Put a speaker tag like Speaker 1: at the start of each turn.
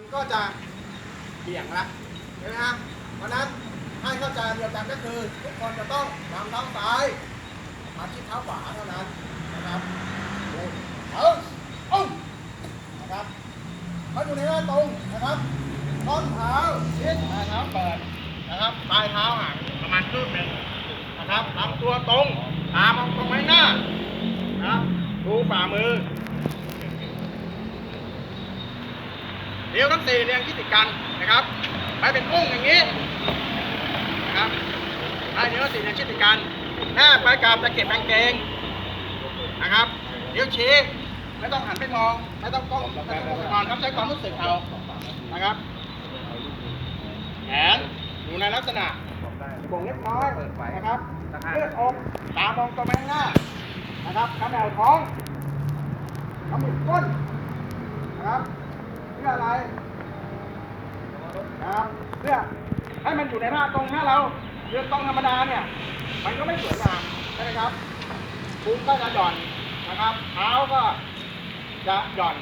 Speaker 1: มันก็จะเบี่ยงละใช่ไหมฮะเพราะนั้นให้เข้าใจเดียวกันก็คือ ทุกคนจะต้องนำเท้าซ้ายมาชิดเท้าขวาเท่านั้นนะครับเอาเอานะครับเขาอยู่ในหน้าตรงนะครับต้นเท้าชิดปลายเท้าเปิดนะครับปลายเท้าห่างประมาณครึ่งหนึ่งนะครับลำตัวตรงตามองตรงไว้หน้านะครับดูฝ่ามือ เลี้ยวทั้งสี่เรียงที่ติดกันนะครับไปเป็นอุ้งอย่างนี้นะครับไปเลี้ยวทั้งสี่เรียงที่ติดกัน หน้าไปกราบตะเข็บกางเกงนะครับเลี้ยวชี้ไม่ต้องหันไปมองไม่ต้องก้มไม่ต้องนอนครับใช้ความรู้สึกเอานะครับแขนอยู่ในลักษณะโป่งเล็กน้อยนะครับเลือดอกตามองตรงไปข้างหน้านะครับขมแนวท้องขมิบก้นนะครับ พื่ออะไรนะครับเพื่อให้มันอยู่ในหน้าตรงถ้าเราเรือตรงธรรมดาเนี่ย มันก็ไม่สวยงามใช่ไหมครับพุงก็จะหย่อนนะครับ เท้าก็จะหย่อน